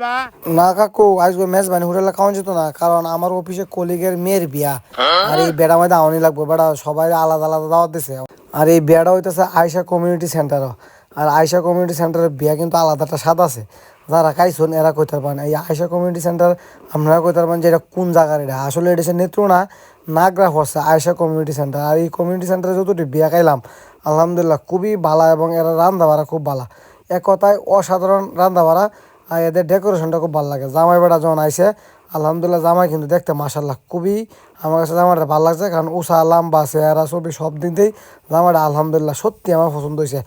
না না কাকু, আজকে মেজবানি হোটেলে খাওয়া যেত না, কারণ আমার অফিসে কলিগের মেয়ের বিয়া। আর এই বেড়া মধ্যে আওয়ানি লাগবে বেড়া সবাই আলাদা আলাদা দাওয়াত দিছে। আর এই বিয়াটা হইতেছে আয়সা কমিউনিটি সেন্টারও আর আয়সা কমিউনিটি সেন্টারের বিয়া কিন্তু আলাদা একটা স্বাদ আছে। যারা খাইছেন, এরা কইতে পারেন এই আয়সা কমিউনিটি সেন্টার আপনারা কইতে পারবেন যে এটা কোন জায়গার এটা? আসলে এটা হচ্ছে নেত্রুনা নাগরা হচ্ছে আয়সা কমিউনিটি সেন্টার আর এই কমিউনিটি সেন্টারে যতটি বিয়া খাইলাম, আলহামদুলিল্লাহ খুবই ভালো এবং এরা রান্না বাড়া খুব ভালো এক কথায় অসাধারণ রান্না বাড়া আর এদের ডেকোরেশনটা খুব ভালো লাগে। জামাই বেড়া যখন আইসে আলহামদুলিল্লাহ জামাই কিন্তু দেখতে মাসাল্লাহ খুবই, আমার কাছে জামাটা ভালো লাগছে, কারণ উষা, লাম্বা, চেহারা, ছবি সব দিক দিয়েই জামাটা আলহামদুলিল্লাহ সত্যি আমার পছন্দ হয়েছে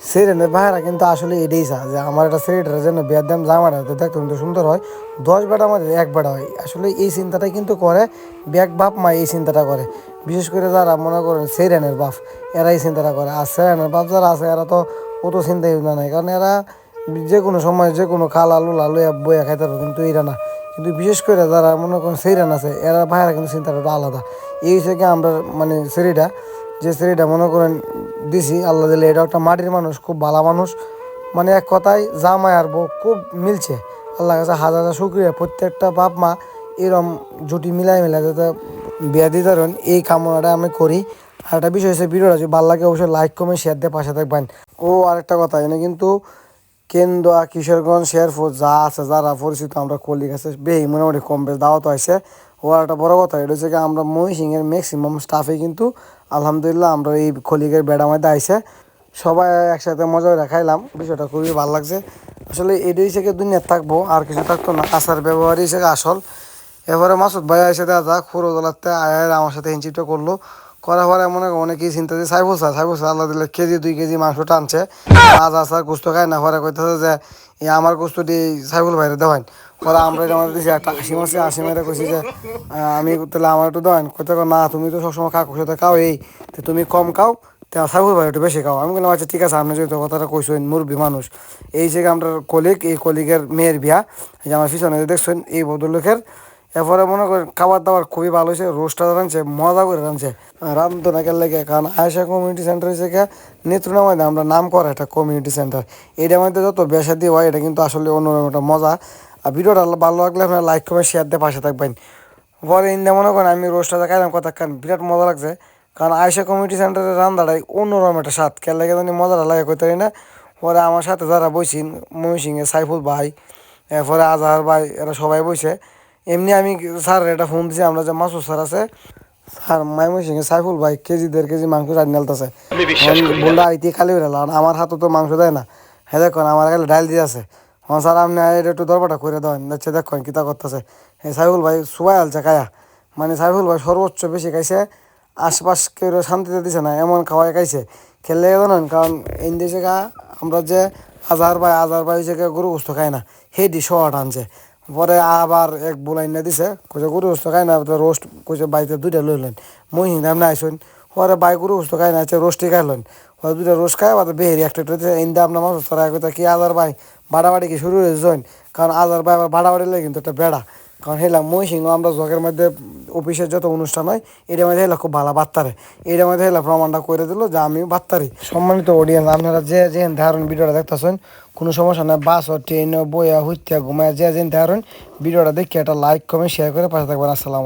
সেরেনের ভাইরা কিন্তু আসলে এটাই চা, যে আমার একটা সেরেটার জন্য বিয়ার দাম জামাটা, তো দেখতে কিন্তু সুন্দর হয়। দশ বেটা আমাদের এক বেটা হয়। আসলে এই চিন্তাটা কিন্তু করে ব্যাগ বাপ মা এই চিন্তাটা করে। বিশেষ করে যারা মনে করেন সেরেনের বাপ, এরা এই চিন্তাটা করে। আর সেরেনের বাপ যারা আছে, এরা তো অত চিন্তা ভাবনা নাই। কারণ এরা যে কোনো সময় যে কোনো খালা লুলা লইয়া বইয়া খাইতে কিন্তু এরা না। কিন্তু বিশেষ করে যারা মনে করেন সেইরান আছে, এরা ভাইরা কিন্তু চিন্তাটা আলাদা। এই হিসেবে কি আমরা মানে সেরিটা যে সেরিটা মনে করেন দিছি, আল্লাহ দিলে এটা একটা মাটির মানুষ, খুব ভালো মানুষ। মানে এক কথায় জামাই আর বউ খুব মিলছে। আল্লাহ কাছে হাজার হাজার শুক্রিয়া। প্রত্যেকটা বাপ মা এরম জুটি মিলাই মিলাই যাতে বিয়া দিতে পারেন, এই কামনাটা আমি করি। আর একটা বিষয় হচ্ছে ভিডিওটা, যদি ভালো লাগে অবশ্যই লাইক কমেন্ট শেয়ার দিয়ে পাশে থাকবেন। ও, আরেকটা কথা, এনে কিন্তু কেন্দুয়া, কিশোরগঞ্জ, শেরপুর, যা আছে, যারা পরিচিত, আমরা কলিগ আছে বেশি মোটামুটি কম বেশ দাওয়াত হয়েছে। ও আর একটা বড় কথা, এটা হচ্ছে আমরা মহিষিংয়ের ম্যাক্সিমাম স্টাফে কিন্তু, আলহামদুলিল্লাহ আমরা এই খলিগের বেড়া মধ্যে আইসে সবাই একসাথে মজা করে খাইলাম, বিষয়টা খুবই ভালো লাগছে। আসলে এটাই থেকে দুনিয়া থাকব, আর কিছু থাকতো না। আসার ব্যবহারই হিসেবে আসল। এবারে মাসুদ ভাই এসে দেওয়া যাক ফুরোদলাতে আয়ের আমার সাথে হিঞ্চিটা করল। করার পরে মনে অনেকেই চিন্তা যে সাইবুল স্যার সাইবুল স্যার আল্লাহ দিলে কেজি, দুই কেজি মাংস টানছে। আজ আসার কুস্ত খায় না, পরে কইতেছে যে, এই আমার কুস্তটি সাইবুল ভাইরে দেওয়ান। পরে আমরা আমাদের দিছি আশি মাসে আশি মেরে কইছি যে আমি তাহলে আমার একটু দেওয়ান। কইতে না, তুমি তো সবসময় কাকু সাথে খাও এই তুমি কম খাও, তা সাইবুল ভাই একটু বেশি খাও। আমি বললাম আচ্ছা ঠিক আছে, আপনি যেহেতু কথাটা কইছেন, মুরব্বী মানুষ, এই যে আমরা কলিগ, এই কলিগের মেয়ের বিয়া যে আমার পিছনে যে দেখছেন, এই ভদ্রলোকের এরপরে মনে করেন খাবার দাবার খুবই ভালো হয়েছে রোস্টটা রাঁধছে, মজা করে রাঁধছে। রান্ধতো না কেন লেগে, কারণ আয়সা কমিউনিটি সেন্টার হয়েছে কে মধ্যে আমরা নাম করা একটা কমিউনিটি সেন্টার এটার মধ্যে যত বেসা দিয়ে হয়, এটা কিন্তু আসলে অন্যরকম একটা মজা। আর ভিডিওটা ভালো লাগলে আপনারা লাইক কমেন্ট শেয়ার দিয়ে পাশে থাকবেন। পরে ইন্দা মনে করেন আমি রোস্টটা খাইলাম কথা, কারণ বিরাট মজা লাগছে। কারণ আয়সা কমিউনিটি সেন্টারের রান্নাটাই অন্যরকম একটা স্বাদ। কেন লাগে জানি মজাটা লাগে করতে পারি না। পরে আমার সাথে যারা বইছেন ময়মনসিংহে সাইফুল ভাই, এরপরে আজহার ভাই, এরা সবাই বইছে। এমনি আমি স্যার এটা ফোন দিছি আমরা যে মাসুদ স্যার আছে স্যার ময়মনসিংহে সাইফুল ভাই কেজি দেড় কেজি মাংস রান্না নালতেছে বললে আইতে খালি হয়ে গেল আমার হাতে তো মাংস দেয় না। হ্যাঁ দেখুন আমার কাছে ডাইল দিয়ে আছে। হ্যাঁ স্যার আপনি একটু দরবারটা করে দেন দেখছে দেখুন কিতা করতেছে। হ্যাঁ সাইফুল ভাই সুবাই আলছে কায়া মানে সাইফুল ভাই সর্বোচ্চ বেশি খাইছে আশপাশ কেউ শান্তিতে দিছে না এমন খাওয়াই খাইছে। খেললে জানেন কারণ এই গা আমরা যে আজার ভাই আজার ভাই হচ্ছে গরু গোস্ত খায় না সেই ডিশ আনছে। পরে আবার এক বোলাই না দিছে, কইছে গরু গোস্ত খাই না তো রোস্ট কইছে, বাইতে দুইটা লই লেন মই হিন্দাম না আইসুন পরে বাই গরু গোস্ত খাই না আছে রোস্টই খাইলেন পরে দুইটা রোস্ট খাই, আবার বেহেরি একটা দিছে। ইন্দা আপনার মাছ তারা কইতা কি আদার ভাই, বাড়াবাড়ি কি শুরু হয়েছে? কারণ আদার ভাই আবার বাড়াবাড়ি লাগে কিন্তু একটা বেড়া। কারণ হেলা, মই সিংহ, আমরা জগের মধ্যে অফিসের যত অনুষ্ঠান হয় এটার মধ্যে হেলা খুব ভালো বাত্তারে এটার মধ্যে হেলা প্রমাণটা করে দিল যে আমি বাত্তারি সম্মানিত অডিয়েন্স আপনারা যে যে ধারণ ভিডিওটা দেখতেছেন, কোনো সমস্যা নাই, বাস ট্রেন বইয়া হইতে ঘুমায় যে যে ধারণ, ভিডিওটা দেখে একটা লাইক কমেন্ট শেয়ার করে পাশে থাকবেন। আসসালাম